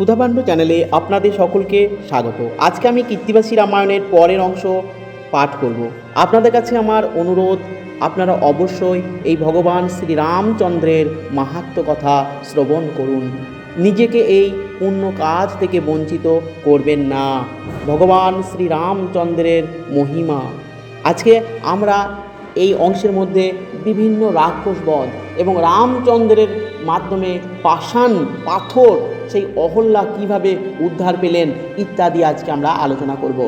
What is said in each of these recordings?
সুধাপাণ্ডু চ্যানেলে আপনাদের সকলকে স্বাগত। আজকে আমি কীর্তিবাসী রামায়ণের পরের অংশ পাঠ করব। আপনাদের কাছে আমার অনুরোধ, আপনারা অবশ্যই এই ভগবান শ্রীরামচন্দ্রের মাহাত্ম কথা শ্রবণ করুন। নিজেকে এই পুণ্য কাজ থেকে বঞ্চিত করবেন না। ভগবান শ্রীরামচন্দ্রের মহিমা। আজকে আমরা এই অংশের মধ্যে বিভিন্ন রাক্ষস বধ এবং রামচন্দ্রের মাধ্যমে পাষাণ, পাথর, সেই অহল্যা কীভাবে উদ্ধার পেলেন ইত্যাদি আজকে আমরা আলোচনা করব।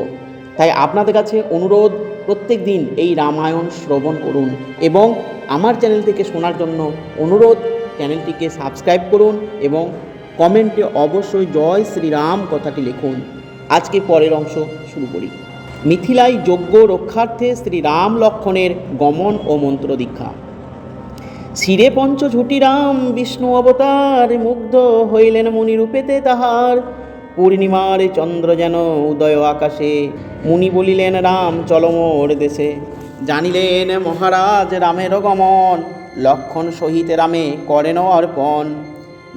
তাই আপনাদের কাছে অনুরোধ, প্রত্যেক দিন এই রামায়ণ শ্রবণ করুন এবং আমার চ্যানেল থেকে শোনার জন্য অনুরোধ, চ্যানেলটিকে সাবস্ক্রাইব করুন এবং কমেন্টে অবশ্যই জয় শ্রীরাম কথাটি লিখুন। আজকে পরের অংশ শুরু করি। মিথিলায় যজ্ঞ রক্ষার্থে শ্রীরাম লক্ষণের গমন ও মন্ত্র দীক্ষা শিরে পঞ্চ ঝুটিরাম বিষ্ণু অবতার মুগ্ধ হইলেন মুনিরূপেতে তাহার। পূর্ণিমার চন্দ্র যেন উদয় আকাশে, মুনি বলিলেন, রাম চলমোর দেশে। জানিলেন মহারাজ, রামের গমন, লক্ষণ সহিত রামে করেন অর্পণ।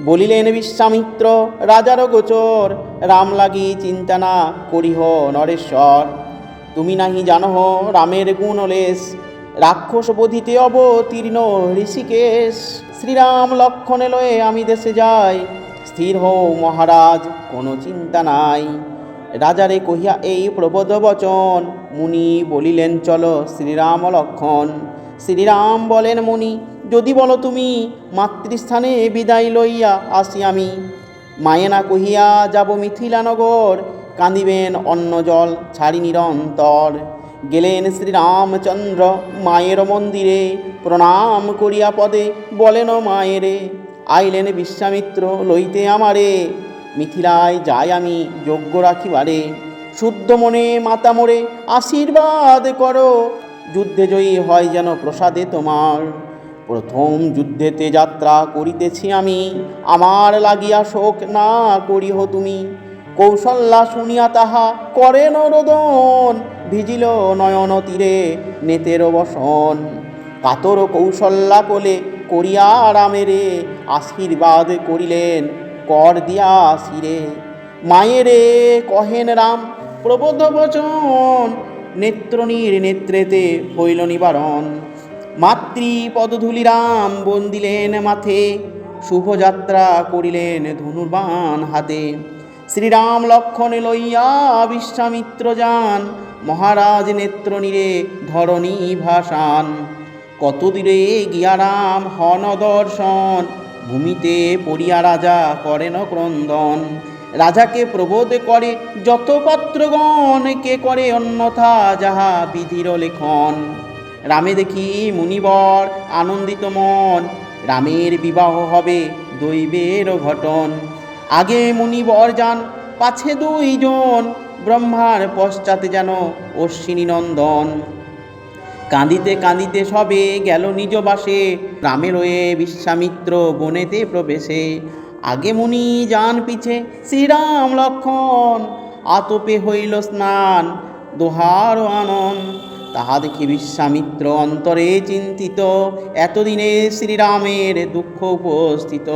বলিলেন, বিশ্বামিত্র, রাজার গোচর, রাম লাগি চিন্তা না করিহ নরেশ্বর। তুমি নাহি জানহ রামের গুণ গুণলেশ রাক্ষস বোধিতে অবতীর্ণ ঋষিকেশ, শ্রীরাম লক্ষণে লয়ে আমি দেশে যাই। স্থির হও মহারাজ, কোনো চিন্তা নাই। রাজারে কহিয়া এই প্রবোধ বচন, মুনি বলিলেন, চলো শ্রীরাম লক্ষণ। শ্রীরাম বলেন, মুনি, যদি বলো তুমি, মাতৃস্থানে বিদায় লইয়া আসি আমি। মায়েনা কহিয়া যাব মিথিলানগর, কাঁদিবেন অন্ন জল ছাড়ি নিরন্তর। গেলেন শ্রীরামচন্দ্র মায়ের মন্দিরে। প্রণাম করিয়া পদে বলেন মায়েরে, আইলেন বিশ্বামিত্র, লইতে আমারে। মিথিলায় যাই আমি যোগ্য রাখিবারে। শুদ্ধ মনে মাতা মোরে আশীর্বাদ করো। যুদ্ধে জয়ী হয় যেন প্রসাদে তোমার। প্রথম যুদ্ধেতে যাত্রা করিতেছি আমি। আমার লাগিয়া শোক না করিহ তুমি। কৌশল্যা শুনিয়া তাহা করেন রোদন। ভিজিল নয়ন তীরে নেতের বসন। কাতর কৌশল্যা কোলে করিয়া রামেরে আশীর্বাদ করিলেন কর দিয়া শিরে। মায়েরে কহেন রাম, প্রবোধ বচন, নেত্রনীর নেত্রেতে হইল নিবারণ। মাতৃ পদধূলি রাম বন্দিলেন মাথে শুভযাত্রা করিলেন ধনুর্বাণ হাতে। শ্রীরাম লক্ষণ লইয়া বিশ্বামিত্র যান। মহারাজ নেত্রনীরে ধরণী ভাসান। কত দূরে গিয়া রাম হন দর্শন। ভূমিতে পড়িয়া রাজা করেন ক্রন্দন। রাজাকে প্রবোধ করে যত পাত্রগণ, কে করে অন্যথা যাহা বিধির লেখন। রামে দেখি মুনিবর আনন্দিত মন। রামের বিবাহ হবে দৈবের ঘটন। আগে মুনিবর যান পাছে দুইজন। ব্রহ্মার পশ্চাতে যেন অশ্বিনী নন্দন। কাঁদিতে কাঁদিতে সবে গেল নিজ বাসে। রামে রয়ে বিশ্বামিত্র বনেতে প্রবেশে। আগে মুনি যান পিছে, শ্রীরাম লক্ষণ। আতপে হইল স্নান, দোহার আনন্দ তাহা দেখি বিশ্বামিত্র অন্তরে চিন্তিত। এতদিনে শ্রীরামের দুঃখ উপস্থিত।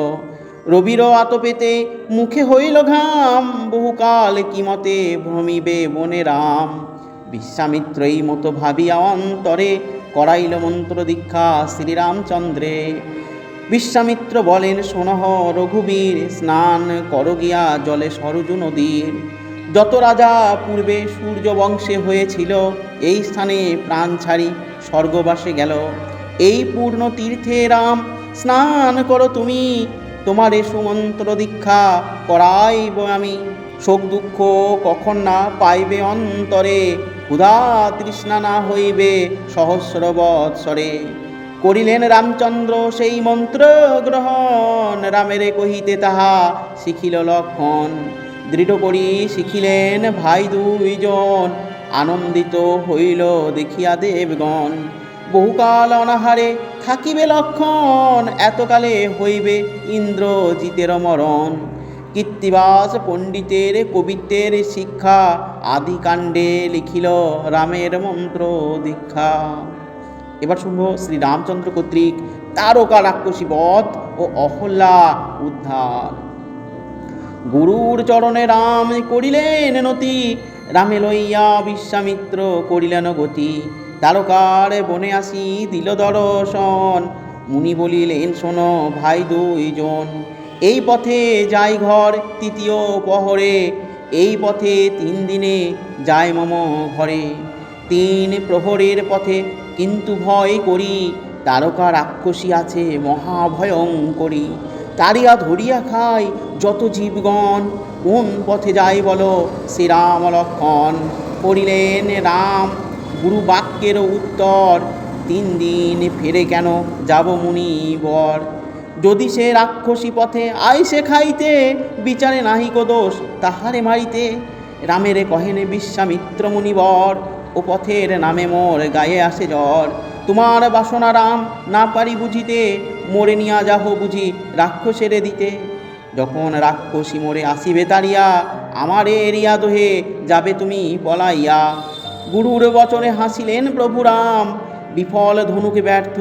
রবির আতপেতে মুখে হইল ঘাম, বহুকাল কিমতে ভ্রমিবে বনে রাম। বিশ্বামিত্রই মতো ভাবিয়া অন্তরে করাইল মন্ত্র দীক্ষা শ্রীরামচন্দ্রে। বিশ্বামিত্র বলেন সোনহ রঘুবীর, স্নান কর গিয়া জলে সরজু নদীর। যত রাজা পূর্বে সূর্য বংশে হয়েছিল, এই স্থানে প্রাণ ছাড়ি স্বর্গবাসে গেল। এই পূর্ণ তীর্থে রাম, স্নান করো তুমি তোমারে সুমন্ত্র দীক্ষা করাইব আমি। শোক দুঃখ কখন না পাইবে অন্তরে, ক্ষুধা তৃষ্ণা না হইবে সহস্র বৎসরে। করিলেন রামচন্দ্র সেই মন্ত্র গ্রহণ, রামেরে কহিতে তাহা শিখিল লক্ষণ। দৃঢ় করি শিখিলেন ভাই দুইজন, আনন্দিত হইল দেখিয়া দেবগণ। বহুকাল অনাহারে থাকিবে লক্ষণ, এতকালে হইবে ইন্দ্রজিতের মরণ। কীর্তিবাস পণ্ডিতের, কবিত্বের শিক্ষা আদি কাণ্ডে লিখিল রামের মন্ত্র দীক্ষা। এবার শুনব শ্রী রামচন্দ্র কর্তৃক তারকা রাক্ষসী বধ ও অহল্যা উদ্ধার। গুরুর চরণে রাম করিলেন নতি, রামে লইয়া বিশ্বামিত্র করিলেন গতি। তারকার বনে আসি, দিল দর্শন। মুনি বলিলেন, শোনো ভাই দুইজন, এই পথে যাই ঘর তৃতীয় পহরে এই পথে তিন দিনে যায় মম ঘরে। তিন প্রহরের পথে কিন্তু ভয় করি তারকা রাক্ষসী আছে মহাভয়ঙ্করী। তারিয়া ধরিয়া খায় যত জীবগণ, কোন পথে যাই বলো শ্রীরাম লক্ষণ করিলেন রাম গুরু বাক্যের উত্তর, তিন দিন ফেরে কেন যাব মুনি বর যদি সে রাক্ষসী পথে আইসে খাইতে, বিচারে নাহিক দোষ তাহারে মারিতে। রামেরে কহেনে, বিশ্বামিত্র মুনিবর, ও পথের নামে মোর গায়ে আসে জ্বর। তোমার বাসনা রাম না পারি বুঝিতে, মোরে নিয়া যাহ বুঝি রাক্ষসেরে দিতে। যখন রাক্ষসী মোরে আসিবে তারিয়া, আমারে এরিয়া দোহে যাবে তুমি পলাইয়া। গুরুর বচনে হাসিলেন প্রভু রাম বিফল ধনুকে ব্যর্থ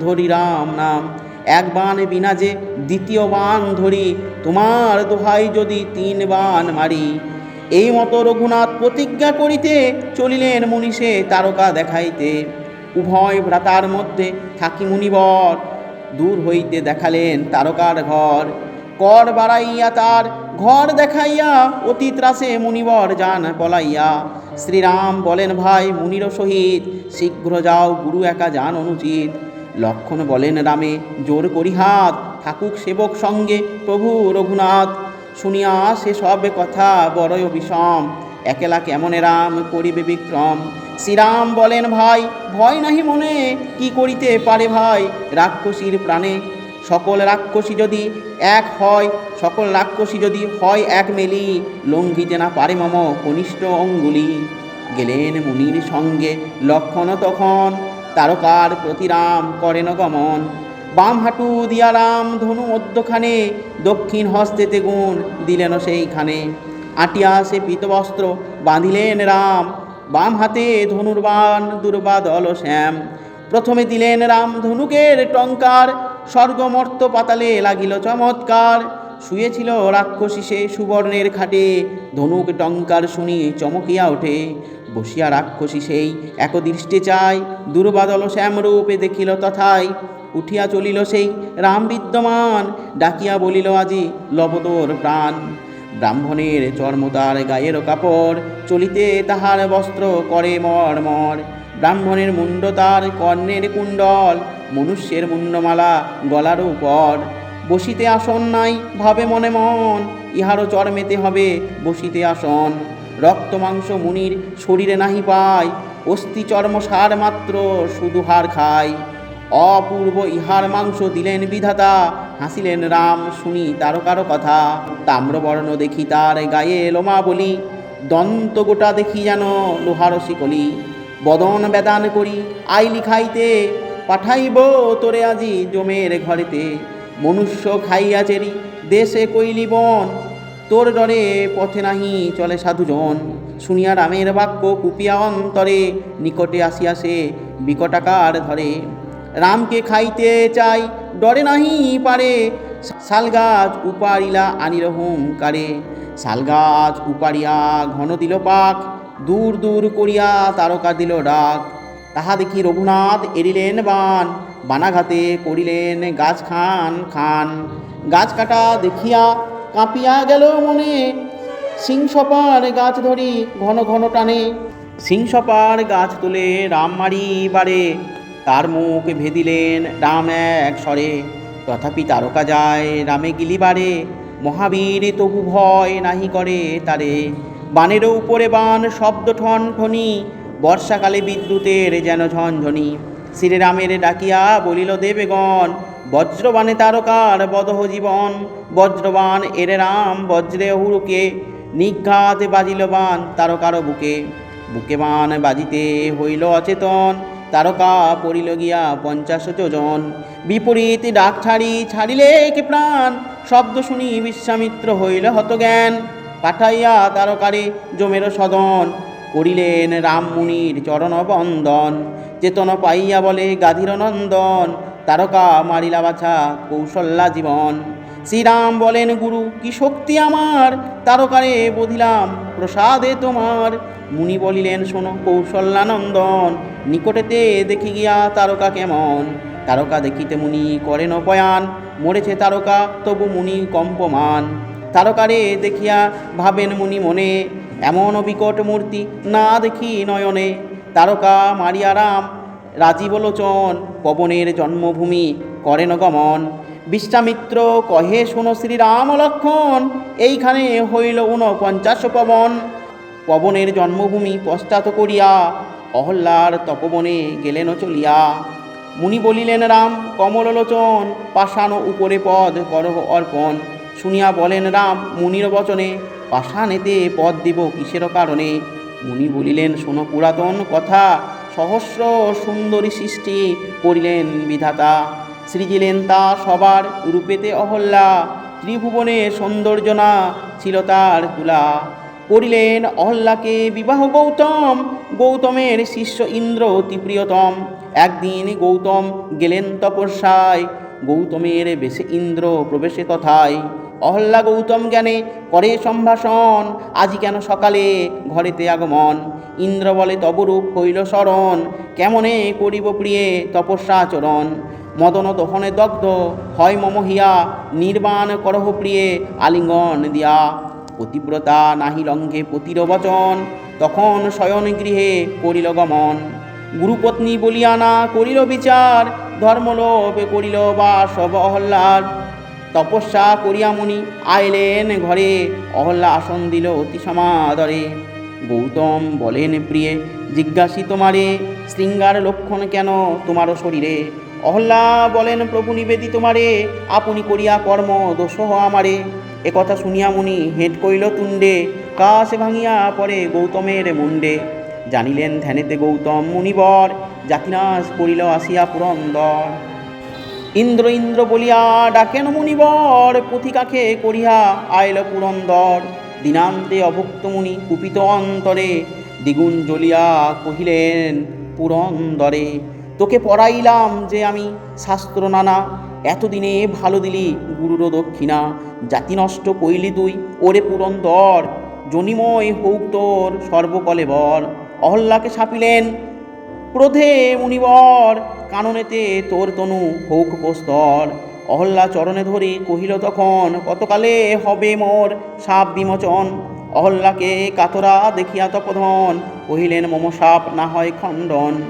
ধরি রাম নাম। এক বান বিনা যে দ্বিতীয় বান ধরি, তোমার দোহাই যদি তিন বান মারি। এই মতো রঘুনাথ প্রতিজ্ঞা করিতে চলিলেন মনীষে তারকা দেখাইতে। উভয় ভ্রাতার মধ্যে থাকি মুনিবর, দূর হইতে দেখালেন তারকার ঘর। কর বাড়াইয়া তার ঘর দেখাইয়া অতি ত্রাসে মুনিবর যান পলাইয়া। শ্রীরাম বলেন, ভাই মুনির সহিত শীঘ্র যাও, গুরু একা যান অনুচিত। লক্ষণ বলেন, রামে, জোর করি হাত। থাকুক সেবক সঙ্গে প্রভু রঘুনাথ। শুনিয়া সে সব কথা বড়ই বিষম একেলা কেমনে রাম করিবে বিক্রম? শ্রীরাম বলেন, ভাই, ভয় নাহি মনে। কি করিতে পারে ভাই? রাক্ষসীর প্রাণে সকল রাক্ষসী যদি এক হয়, সকল রাক্ষসী যদি হয় এক মেলি, লঙ্ঘিতে না পারে মম কনিষ্ঠ অঙ্গুলি। গেলেন মুনির সঙ্গে লক্ষণ তখন, তারকার প্রতিরাম করেন গমন। বাম হাঁটু দিয়া রাম ধনু মধ্যখানে, দক্ষিণ হস্তেতে গুণ দিলেন সেইখানে। আটিয়া সে পীতবস্ত্র বাঁধিলেন রাম, বাম হাতে ধনুর্বাণ দুর্বাদল শ্যাম। প্রথমে দিলেন রাম ধনুকের টঙ্কার, স্বর্গমর্ত পাতালে লাগিল চমৎকার। শুয়েছিল রাক্ষসী সে সুবর্ণের খাটে, ধনুক টঙ্কার শুনি চমকিয়া ওঠে। বসিয়া রাক্ষসী সেই একদৃষ্টে চায়, দুর্বাদল শ্যামরূপে দেখিল তথায়। উঠিয়া চলিল সেই রাম বিদ্যমান, ডাকিয়া বলিল আজি লবতোর প্রাণ। ব্রাহ্মণের চর্মতার গায়ের কাপড়, চলিতে তাহার বস্ত্র করে মর মর ব্রাহ্মণের মুন্ড তার কর্ণের কুণ্ডল, মনুষ্যের মুন্ডমালা গলার উপর। বসিতে আসন নাই, ভাবে মনে মন, ইহারও চর্মেতে হবে, বসিতে আসন। রক্ত মাংস মুনির শরীরে নাহি পায়, অস্থি চর্ম সার মাত্র, শুধু হার খায়। অপূর্ব ইহার মাংস দিলেন বিধাতা, হাসিলেন রাম, শুনি তারও কারও কথা। তাম্রবর্ণ দেখি তার গায়ে লোমা বলি দন্ত গোটা দেখি যেন লোহার শিকলি। বদন বেদান করি, আই লিখাইতে পাঠাইব তোরে আজি জমের ঘরেতে। মনুষ্য খাইয়া চেরি, দেশে কইলি বন, তোর ডরে পথে নাহি চলে সাধুজন। শুনিয়া রামের বাক্য কুপিয়া অন্তরে, নিকটে আসিয়া সে বিকটাকার ধরে। রামকে খাইতে চাই, ডরে নাহি পারে, শালগাছ উপারিলা আনিল হুঙ্কারে। শালগাছ উপারিয়া ঘন দিল পাক দূর দূর করিয়া তারকা দিল ডাক। তাহা দেখি রঘুনাথ এড়িলেন বান, বানাঘাতে করিলেন গাছ খান খান। গাছ কাটা দেখিয়া কাঁপিয়া গেল মনে, সিংসপার গাছ ধরি ঘন ঘন টানে। সিংসপার গাছ তুলে রাম মারি বারে, তার মুখ ভেদিলেন রাম এক স্বরে। তথাপি তারকা যায় রামে গিলি গিলিবারে, মহাবীর তবু ভয় নাহি করে তারে। বানেরও উপরে বান, শব্দ ঠন ঠনি বর্ষাকালে বিদ্যুতের যেন ঝনঝনি শ্রীরামের ডাকিয়া বলিল, দেবেগণ, বজ্রবাণে তারকার বদহ জীবন। বজ্রবান এরে রাম, বজ্রে হুরুকে নিঘাতে বাজিল বান তারকার বুকে। বুকে বান বাজিতে হইল অচেতন। তারকা পড়িল গিয়া পঞ্চাশ যোজন। বিপরীত ডাক ছাড়ি, ছাড়িলে কে প্রাণ? শব্দ শুনি বিশ্বামিত্র হইল হতজ্ঞান। পাঠাইয়া তারকারে জমের সদন করিলেন রাম মুনির চরণ বন্দন চেতন পাইয়া বলে, গাধীর নন্দন, তারকা মারিলা বাছা, কৌশল্যা জীবন। শ্রীরাম বলেন, গুরু, কি শক্তি আমার? তারকারে বধিলাম, প্রসাদে তোমার। মুনি বলিলেন, শোনো কৌশল্যানন্দন নিকটেতে দেখি গিয়া তারকা কেমন? তারকা দেখিতে মুনি করেন পয়ান মরেছে তারকা, তবু মুনি কম্পমান। তারকারে দেখিয়া ভাবেন মুনি মনে, এমন বিকট মূর্তি না দেখি নয়নে। তারকা মারিয়া রাম রাজীবলোচন পবনের জন্মভূমি করেন গমন। বিশ্বামিত্র কহে, শোনো শ্রীরাম লক্ষণ, এইখানে হইল ঊনপঞ্চাশ পবন। পবনের জন্মভূমি পশ্চাৎ করিয়া অহল্লার তপবনে গেলেন চলিয়া। মুনি বলিলেন, রাম কমললোচন পাষাণ উপরে পদ করহ অর্পণ। শুনিয়া বলেন, রাম, মুনির বচনে পাষাণেতে পদ দিব কিসের কারণে? মুনি বলিলেন, শোনো পুরাতন কথা, সহস্র সুন্দরী সৃষ্টি করিলেন বিধাতা। সৃজিলেন তা সবার রূপেতে অহল্যা, ত্রিভুবনে সৌন্দর্যনা ছিল তার তুলা। করিলেন অহল্লাকে বিবাহ গৌতম, গৌতমের শিষ্য ইন্দ্র অতি প্রিয়তম। একদিন গৌতম গেলেন তপস্যায়, গৌতমের বেশে ইন্দ্র প্রবেশে তথায়। অহল্লা গৌতম জ্ঞানে করে সম্ভাষণ। আজি কেন সকালে ঘরেতে আগমন? ইন্দ্র বলে, তবরূপ হইল শরণ। কেমনে করিব প্রিয়ে তপস্যাচরণ? মদন দহনে দগ্ধ, হয় মমহিয়া নির্বাণ করহ প্রিয়ে আলিঙ্গন দিয়া। পতিব্রতা নাহি লঙ্ঘে পতির বচন। তখন শয়ন গৃহে করিল গমন। গুরুপত্নী বলিয়া না করিল বিচার। ধর্মলোভ করিল বা সব অহল্লার তপস্যা করিয়া মুনি আইলেন ঘরে। অহল্লা আসন দিল অতি সমাদরে। গৌতম বলেন, প্রিয়ে, জিজ্ঞাসি তোমারে, শৃঙ্গার লক্ষণ কেন তোমারও শরীরে? অহল্লা বলেন, প্রভু নিবেদি তোমারে, আপনি করিয়া কর্ম দোষ আমারে। একথা শুনিয়া মুনি হেঁট কইল তুণ্ডে, কাশ ভাঙিয়া পরে গৌতমের মুণ্ডে। জানিলেন ধ্যানেতে গৌতম মুনিবর জাতিনাশ করিল আসিয়া পুরন্দর। ইন্দ্র ইন্দ্র বলিয়া ডাকেন মুনিবর পুথিকাকে করিয়া আইল পুরন্দর। দিনান্তে অভুক্ত মুনি কুপিত অন্তরে দ্বিগুণ জ্বলিয়া কহিলেন, পুরন্দরে, তোকে পড়াইলাম যে আমি শাস্ত্র নানা। এতদিনে ভালো দিলি গুরুর দক্ষিণা। জাতি নষ্ট কইলি তুই, ওরে পুরন্দর। জনিময় হৌক তোর সর্বকলে বর। অহল্লাকে ছাপিলেন ক্রোধে মুনিবর, কাননেতে তোর তনু হোক প্রস্তর। অহল্লা চরণে ধরে কহিল তখন, কতকালে হবে মোর সাপ বিমোচন? অহল্লাকে কাতরা দেখিয়া তপধন। কহিলেন, মম সাপ না হয় খণ্ডন।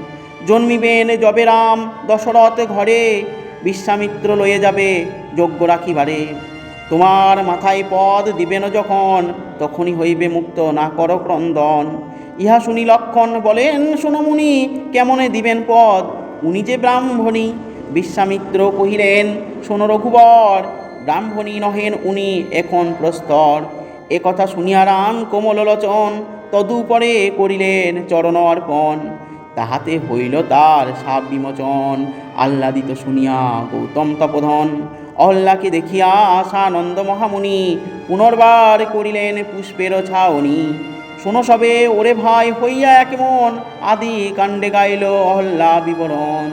জন্মিবেন যবে রাম দশরথ ঘরে, বিশ্বামিত্র লয়ে যাবে যজ্ঞ রাখিবারে। তোমার মাথায় পদ দিবেন যখন, তখনই হইবে মুক্ত না কর ক্রন্দন। ইহা শুনি লক্ষণ বলেন শুনমুনি কেমনে দিবেন পদ? উনি যে ব্রাহ্মণী। বিশ্বামিত্র কহিলেন, শোন রঘুবর, ব্রাহ্মণী নহেন উনি এখন প্রস্তর। এ কথা শুনিয়া রাম কোমললোচন তদুপরে করিলেন চরণ অর্পণ। তাহাতে হইল তার সাপ বিমোচন। আহ্লাদিত শুনিয়া গৌতম তপোধন। অহল্লাকে দেখিয়া আশানন্দ মহামুনি, পুনর্বার করিলেন পুষ্পের ছাউনি। শোনো সবে, ওরে ভাই, হইয়া এক মন আদি কাণ্ডে গাইল অহল্লা বিবরণ।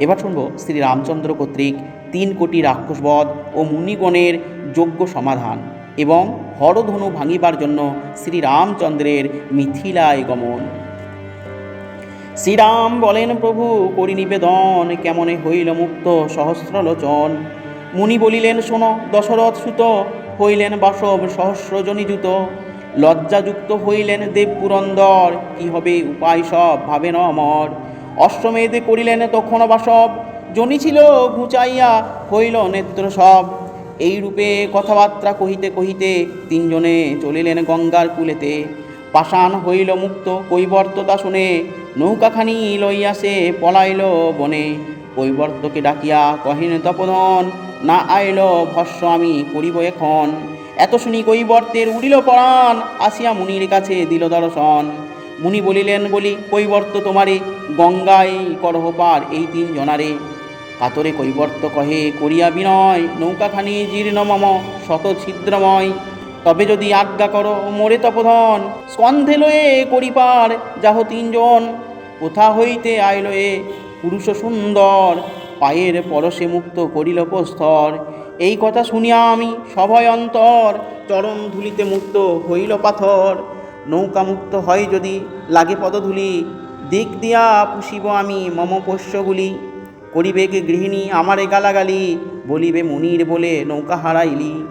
এবার শুনব শ্রী রামচন্দ্র কর্তৃক তিন কোটি রাক্ষসবধ ও মুনিগণের যোগ্য সমাধান এবং হরধনু ভাঙিবার জন্য শ্রী রামচন্দ্রের মিথিলায় গমন। শ্রীরাম বলেন, প্রভু, করি নিবেদন, কেমনে হইল মুক্ত সহস্রলোচন? মুনি বলিলেন, শোনো, দশরথ সুত হইলেন বাসব সহস্রজনী সহস্রজনীযুত। লজ্জাযুক্ত হইলেন দেব পুরন্দর, কি হবে উপায় সব ভাবেন অমর। অশ্বমেধে করিলেন তখন বাসব জনি ছিল ঘুচাইয়া হইল নেত্র সব। এই রূপে কথাবার্তা কহিতে কহিতে তিনজনে চলিলেন গঙ্গার কুলেতে। পাষাণ হইল মুক্ত কৈবর্ততা শুনে, নৌকাখানি লইয়া সে পলাইল বনে। কৈবর্তকে ডাকিয়া কহিন তপদন না আইল ভস্য আমি করিব এখন। এত শুনি কৈবর্তের উড়িল পরাণ, আসিয়া মুনির কাছে দিল দর্শন। মুনি বলিলেন, বলি, কৈবর্ত তোমারে গঙ্গায় করহ পার এই তিন জনারে কাতরে কৈবর্ত কহে, করিয়া বিনয়, নৌকাখানি জীর্ণ মম, শত ছিদ্রময়। তবে যদি আজ্ঞা করো, মোরে তপধন, স্কন্ধে লয়ে করিপার যাহ তিনজন। কোথা হইতে আইল এ, পুরুষ সুন্দর, পায়ের পরশে মুক্ত করিল প্রস্তর। এই কথা শুনিয়া আমি সভয় অন্তর চরণ ধুলিতে মুক্ত হইল পাথর। নৌকা মুক্ত হয় যদি লাগে পদধূলি, দিক দিয়া পুষিব আমি মম পোষ্যগুলি। করিবে কে গৃহিণী আমারে গালাগালি, বলিবে মুনির বলে নৌকা হারাইলি।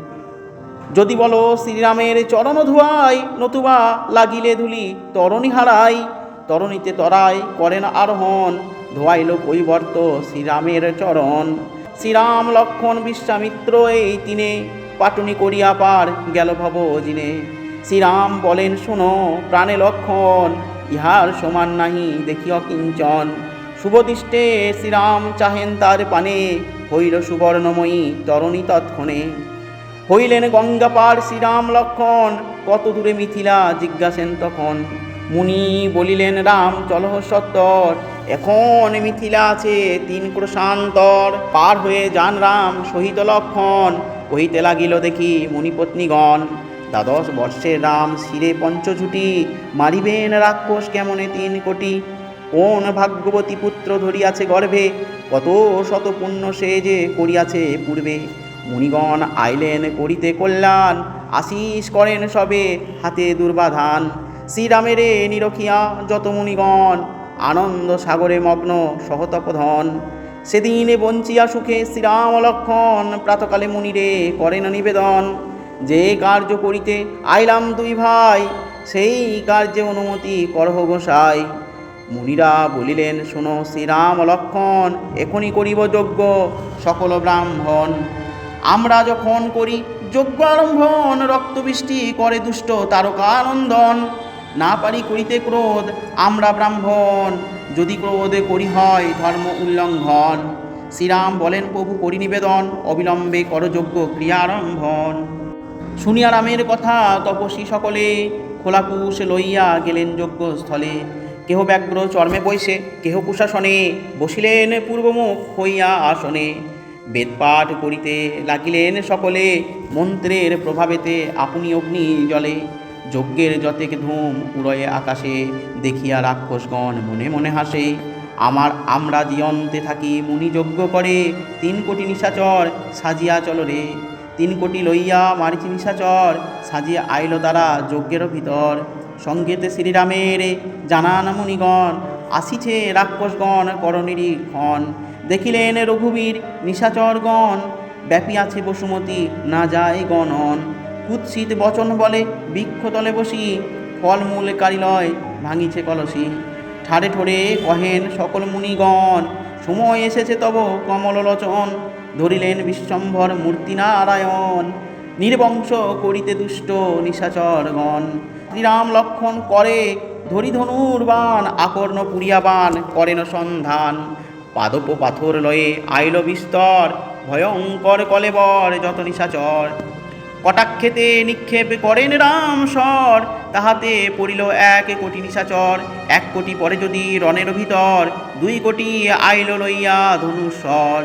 যদি বলো শ্রীরামের চরণ ধুয়াই, নতুবা লাগিলে ধুলি তরণী হারাই। তরণীতে তরাই করেন আরোহণ ধোয়াইল কৈবর্ত শ্রীরামের চরণ। শ্রীরাম লক্ষণ বিশ্বামিত্র এই তিনে পাটুনি করিয়া পার গেল ভব জিনে শ্রীরাম বলেন, শোনো, প্রাণে লক্ষণ, ইহার সমান নাহি, দেখিও কিঞ্চন। শুভদৃষ্টে শ্রীরাম চাহেন তার পানে, হইল সুবর্ণময়ী তরণী তৎক্ষণে। হইলেন গঙ্গা গঙ্গাপার শ্রীরাম লক্ষণ, কত দূরে মিথিলা জিজ্ঞাসেন তখন। মুনি বলিলেন, রাম, চলহ সত্তর এখন মিথিলা আছে, তিন ক্রোশান্তর। পার হয়ে যান রাম, সহিত লক্ষণ। কহিতে লাগিল, দেখি মুনিপত্নীগণ, দ্বাদশ বর্ষের রাম শিরে পঞ্চঝুটি, মারিবেন রাক্ষস কেমনে তিন কোটি? কোন ভাগ্যবতী পুত্র ধরিয়াছে গর্ভে? কত শত পুণ্য সে যে করিয়াছে পূর্বে? মুনিগণ আইলেন করিতে কল্যাণ আশিস করেন সবে হাতে দুর্বাধান। শ্রীরামেরে নিরখিয়া যত মুনিগণ আনন্দ সাগরে মগ্ন সহতপধন। সেদিন বঞ্চিয়া সুখে শ্রীরাম লক্ষণ প্রাতকালে মুনিরে করেন নিবেদন। যে কার্য করিতে আইলাম দুই ভাই, সেই কার্যে অনুমতি করহ গোসাই। মুনিরা বলিলেন, শোনো শ্রীরাম লক্ষণ এখনই করিব যজ্ঞ, সকল ব্রাহ্মণ। আমরা যখন করি যজ্ঞ আরম্ভন রক্তবৃষ্টি করে দুষ্ট তারকানন্দন। না পারি করিতে ক্রোধ, আমরা ব্রাহ্মণ। যদি ক্রোধে করি হয় ধর্ম উল্লঙ্ঘন। শ্রীরাম বলেন, প্রভু করি নিবেদন, অবিলম্বে করযোগ্য ক্রিয়া আরম্ভন শুনিয়া রামের কথা তপস্বী সকলে খোলাকুশ লইয়া গেলেন যজ্ঞস্থলে। কেহ ব্যগ্র চর্মে বৈশে কেহ কুশাসনে। বসিলেন পূর্বমুখ হইয়া আসনে। বেদপাঠ করিতে লাগিলেন সকলে, মন্ত্রের প্রভাবেতে আপনি অগ্নি জলে যজ্ঞের যতেক ধূম উড়য়ে আকাশে দেখিয়া রাক্ষসগণ মনে মনে হাসে, আমার আমরা জিয়ন্তে থাকি মুনি যজ্ঞ করে, তিন কোটি নিশাচর সাজিয়া চল রে। তিন কোটি লইয়া মারিচি নিশাচর সাজিয়া আইল তারা যজ্ঞের ভিতর। সঙ্গেতে শ্রীরামের জানান মুনিগণ, আসিছে রাক্ষসগণ করনিরীক্ষণ দেখিলেন রঘুবীর নিশাচরগণ, ব্যাপী আছে বসুমতী, না যায় গণন। কুৎসিত বচন বলে, বৃক্ষতলে বসি, ফলমূল কারিলয় ভাঙিছে কলসি। ঠাড়ে ঠোড়ে কহেন সকল মুনিগণ, সময় এসেছে তব কমললোচন, ধরিলেন বিশ্বম্ভর মূর্তি নারায়ণ নির্বংশ করিতে দুষ্ট নিশাচরগণ, শ্রীরাম লক্ষণ করে ধরি ধনুর বান আকর্ণ পুরিয়া বান করেন সন্ধান। পাদপ পাথর লয়ে আইল বিস্তর, ভয়ঙ্কর কলেবর যত নিশাচর। কটাক্ষেতে নিক্ষেপ করেন রাম স্বর তাহাতে পড়িল এক কোটি নিশাচর। এক কোটি পরে যদি রণের ভিতর, দুই কোটি আইল লইয়া ধনুস্বর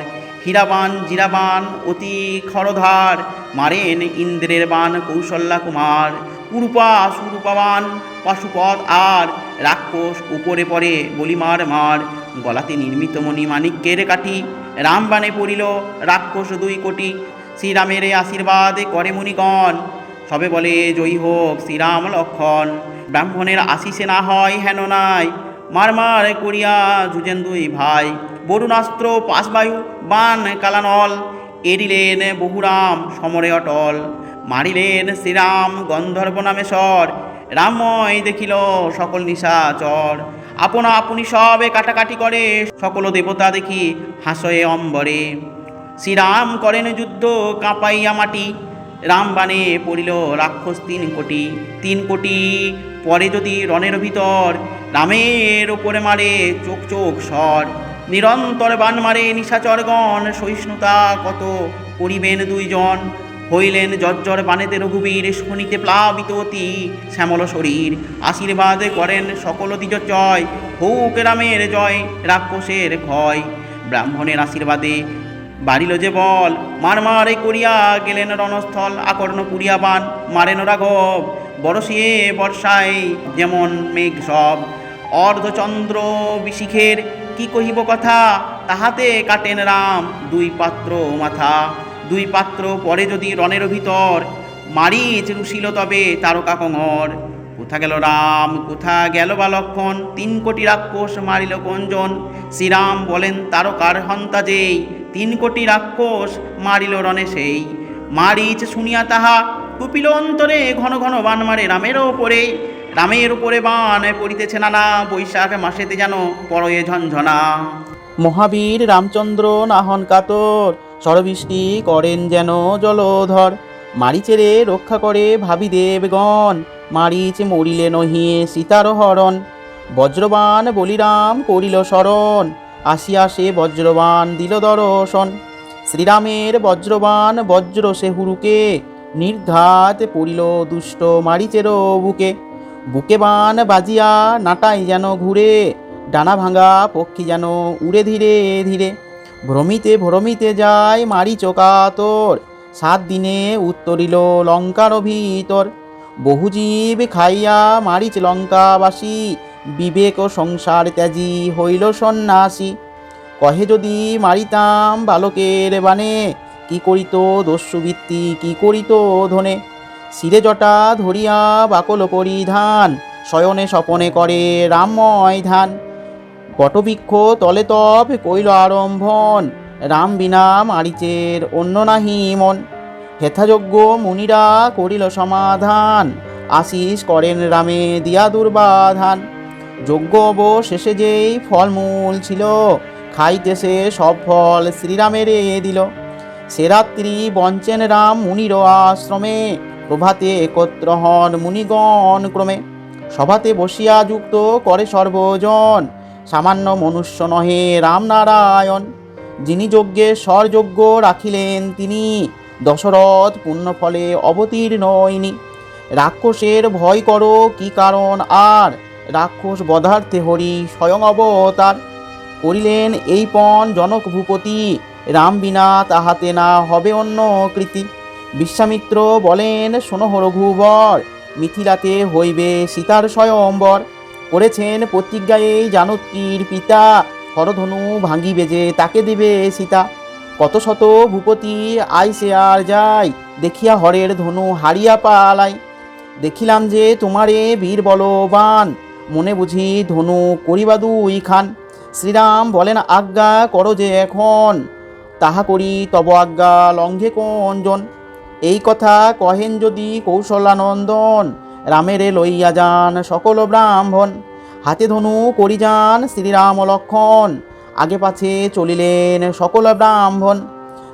হীরাবান, জিরাবান, অতি খরধার, মারেন ইন্দ্রের বান কৌশল্যা কুমার। কুরুপা, সুরূপাবান, পশুপদ আর রাক্ষস উপরে পড়ে বলিমার মার। গলাতে নির্মিত মণি মাণিক্যের কাঠি। রামবাণে পড়িল রাক্ষস দুই কোটি শ্রীরামের আশীর্বাদ করে মুনিগণ। সবে বলে, জয়ী হোক শ্রীরাম লক্ষণ। ব্রাহ্মণের আশিসে না হয় হেন নাই। মার মার করিয়া যুজেন দুই ভাই। বরুণাস্ত্র, পাশবায়ু, বান, কালানল। এড়িলেন বহুরাম সমরে অটল। মারিলেন শ্রীরাম গন্ধর্ব নামেশ্বর রামময় দেখিল সকল নিশাচর আপনা আপনি সবে কাটাকাটি করে সকল দেবতা দেখি হাসয়ে অম্বরে। শ্রীরাম করেন যুদ্ধ, কাঁপাইয়া মাটি। রামবাণে পড়িল রাক্ষস তিন কোটি। তিন কোটি পরে যদি রণের ভিতর, রামের ওপরে মারে চোখ চোখ স্বর। নিরন্তর বান মারে নিশাচরগণ, সহিষ্ণুতা কত করিবেন দুইজন? হইলেন জর্জর বানেতে রঘুবীর শনিতে প্লাবিত অতি শ্যামল শরীর। আশীর্বাদ করেন সকল দ্বিজ জয় হৌক রামের জয়, রাক্ষসের ক্ষয়। ব্রাহ্মণের আশীর্বাদে বাড়িল যে বল, মার মারে করিয়া গেলেন রণস্থল, আকর্ণ পুরিয়া বান, মারেন রাঘব বরসিয়ে বর্ষায় যেমন মেঘ সব। অর্ধচন্দ্র বিশিখের কি কহিব কথা? তাহাতে কাটেন রাম দুই পাত্র মাথা। দুই পাত্র পরে যদি রণের ভিতর, মারিচ রুশিল তবে তারকা কঙর। কোথা গেল রাম, কোথা গেল বা লক্ষণ? তিন কোটি রাক্ষস মারিল কঞ্জন। শ্রীরাম বলেন, তারকার হন্তা যেই তিন কোটি রাক্ষস মারিল রণে সেই। মারিচ শুনিয়া তাহা কুপিল অন্তরে ঘন ঘন বান মারে রামের ওপরে। রামের উপরে বান পড়িতেছে নানা বৈশাখ মাসেতে যেন পরয়ে ঝঞ্ঝনা মহাবীর রামচন্দ্র নাহন কাতর ষড়বৃষ্টি করেন যেন জলধর। মারিচেরে রক্ষা করে ভাবি দেবগণ মারিচ মরিলে নহিয়ে সীতার হরণ। বজ্রবান বলিরাম করিল শরণ। আসিয়া সে বজ্রবান দিল দর্শন। শ্রীরামের বজ্রবান বজ্র সে হুরুকে, নির্ঘাত পড়িল দুষ্ট মারিচের বুকে। বুকে বান বাজিয়া নাটাই যেন ঘুরে, ডানা ভাঙা পক্ষী যেন উড়ে ধীরে ধীরে। ভ্রমিতে ভ্রমিতে যায় মারি চোকাতর সাত দিনে উত্তরিল লঙ্কার ভিতর। বহুজীব খাইয়া মারিচ লঙ্কাবাসী বিবেক ও সংসার ত্যাজি হইল সন্ন্যাসী। কহে যদি মারিতাম বালকের বানে কি করিত দস্যুবৃত্তি, কি করিত ধনে? শিরে জটা ধরিয়া বাকল পরিধান, শয়নে স্বপনে করে রামময় ধান বটবৃক্ষ তলে তব কইল আরম্ভন, রাম বিনা মারিচের অন্য নাহি মন। হেথাযোগ্য মুনিরা করিল সমাধান আশিস করেন রামে দিয়া দুর্বাধান। যজ্ঞ অবশেষে যেই ফলমূল ছিল খাইতেছে সব ফল শ্রীরামের দিল। সে রাত্রি বঞ্চেন রাম মুনির আশ্রমে, প্রভাতে একত্র হন মুনিগণ ক্রমে। সভাতে বসিয়া যুক্ত করে সর্বজন, সামান্য মনুষ্য নহে রামনারায়ণ। যিনি যজ্ঞে স্বরযজ্ঞ রাখিলেন তিনি, দশরথ পুণ্যফলে অবতীর্ণ ইনি রাক্ষসের ভয় করো, কি কারণ আর? রাক্ষস বধার্থে হরি স্বয়ং অবতার। করিলেন এই পণ জনক ভূপতি, রাম বিনা তাহাতে না হবে অন্য কৃতি। বিশ্বামিত্র বলেন, শোনো রঘুবর মিথিলাতে হইবে সীতার স্বয়ম্বর। করেছেন প্রতিজ্ঞায় এই জানকীর পিতা, হরধনু ভাঙিবে যে তাকে দেবে সীতা। কত শত ভূপতি আইসে আর যাই, দেখিয়া হরের ধনু হারিয়া পালাই। দেখিলাম যে তোমারে বীর বলবান মনে বুঝি ধনু করিবাদু খান। শ্রীরাম বলেন, আজ্ঞা করো যে এখন। তাহা করি, তব আজ্ঞা লঙ্ঘে কোনজন? এই কথা কহেন যদি কৌশলানন্দন। রামেরে লইয়া যান সকল ব্রাহ্মণ। হাতে ধনু করি যান শ্রীরাম লক্ষণ। আগে পাছে চলিলেন সকল ব্রাহ্মণ।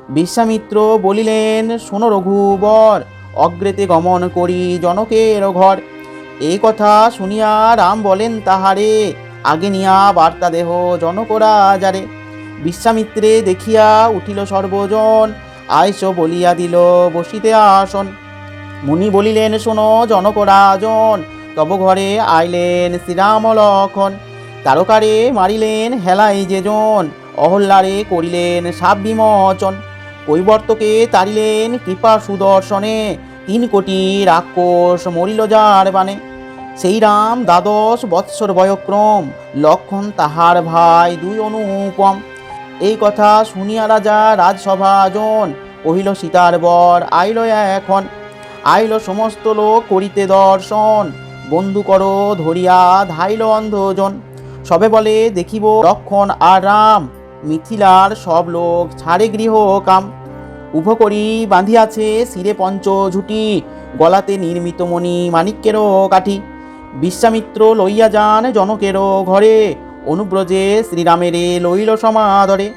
বিশ্বামিত্র বলিলেন, শোনো রঘুবর, অগ্রেতে গমন করি জনকের ঘর। এই কথা শুনিয়া রাম বলেন, তাহারে, আগে নিয়া বার্তা দেহ জনকরা যারে বিশ্বামিত্রে দেখিয়া উঠিল সর্বজন আয়স বলিয়া দিল, বসিতে আসন। মুনি বলিলেন, শোনো জনকরাজন তব ঘরে আইলেন শ্রীরাম লক্ষণ। তারকারে মারিলেন হেলাই যেজন অহল্লারে করিলেন সাপ বিমোচন। কৈবর্তকে তারিলেন কৃপা সুদর্শনে তিন কোটি রাক্ষস মরিল যার বানে সেই রাম দ্বাদশ বৎসর বয়ক্রম, লক্ষণ তাহার ভাই দুই অনুপম। এই কথা শুনিয়া রাজা রাজসভাজন কহিল, সীতার বর, আইল এখন। আইল সমস্ত লোক করিতে দর্শন। বন্ধু করো, ধরিয়া ধাইল অন্ধজন। সবে বলে, দেখিব লক্ষণ আর রাম, মিথিলার সব লোক ছাড়ে গৃহ কাম উভ করি বাঁধিয়াছে শিরে পঞ্চ ঝুটি গলাতে নির্মিত মণি মাণিক্যেরও কাঠি। বিশ্বামিত্র লইয়া যান জনকেরও ঘরে, অনুব্রজে শ্রীরামেরে লইল সমাদরে।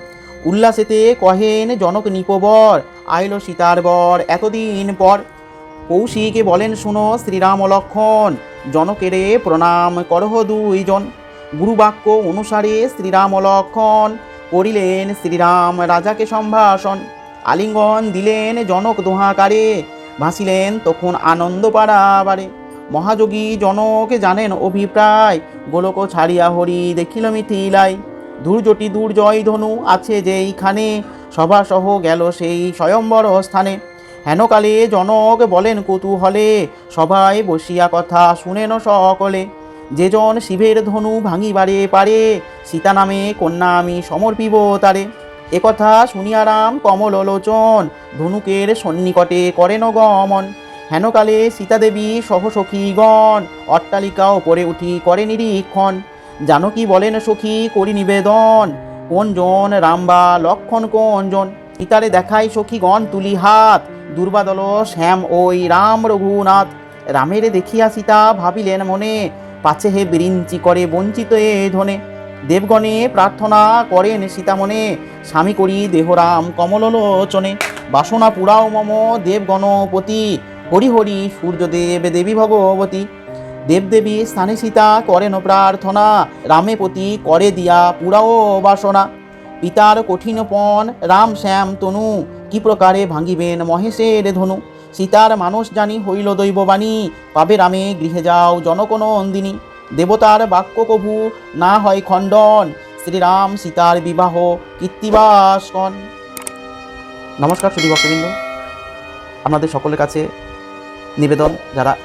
উল্লাসেতে কহেন জনক নিপবর আইল সীতার বর এতদিন পর। কৌশিকে বলেন, শুনো শ্রীরাম লক্ষণ, জনকেরে প্রণাম করহ দুইজন। গুরুবাক্য অনুসারে শ্রীরাম লক্ষণ করিলেন শ্রীরাম রাজাকে সম্ভাষণ। আলিঙ্গন দিলেন জনক দোহাকারে, ভাসিলেন তখন আনন্দ পাড়াবারে মহাযোগী জনক জানেন অভিপ্রায়, গোলক ছাড়িয়া হরি দেখিল মিথিলাই দুর্জটি দুর্জয় ধনু আছে যেইখানে, সভাসহ গেল সেই স্বয়ম্বর স্থানে। হেনকালে জনক বলেন কৌতূহলে সবাই বসিয়া কথা শুনেন সকলে। যেজন শিবের ধনু ভাঙিবারে পারে, সীতা নামে কন্যা আমি সমর্পিব তারে। একথা শুনিয়া রাম কমল লোচন ধনুকের সন্নিকটে করেন গমন। হেনকালে সীতাদেবী সহ সহসখীগণ, অট্টালিকা ওপরে উঠি করে নিরীক্ষণ। জানকী বলেন, সখী, করি নিবেদন। কোনজন, রামবা, লক্ষণ কোনজন? সীতারে দেখাই সখীগণ তুলি হাত। দুর্বাদল শ্যাম ওই রাম রঘুনাথ। রামের দেখিয়া সীতা ভাবিলেন মনে, পাছে হে বিরিঞ্চি করে বঞ্চিত এ ধনে। দেবগণে প্রার্থনা করেন সীতামনে স্বামী করি দেহরাম কমললোচনে বাসনা পুরাও মম দেবগণপতি, হরি হরি সূর্যদেব দেবী ভগবতী। দেবদেবী স্থানে সীতা করেন প্রার্থনা, রামে পতি করে দিয়া পুরাও বাসনা। পিতার কঠিন পণ, রাম শ্যাম তনু, কি প্রকারে ভাঙিবেন মহেশের ধনু। সীতার মানুষ জানি হইল দৈববাণী, পাবে রামে গৃহে যাও জনকনন্দিনী দেবতার বাক্য কভু না হয় খণ্ডন। শ্রীরাম সীতার বিবাহ কীর্তিবাসকন নমস্কার শ্রী ভক্তবৃন্দ। আপনাদের সকলের কাছে নিবেদন, যারা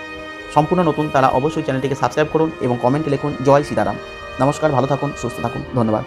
সম্পূর্ণ নতুন, তারা অবশ্যই চ্যানেলটিকে সাবস্ক্রাইব করুন এবং কমেন্টে লিখুন, জয় সীতারাম। নমস্কার, ভালো থাকুন, সুস্থ থাকুন, ধন্যবাদ।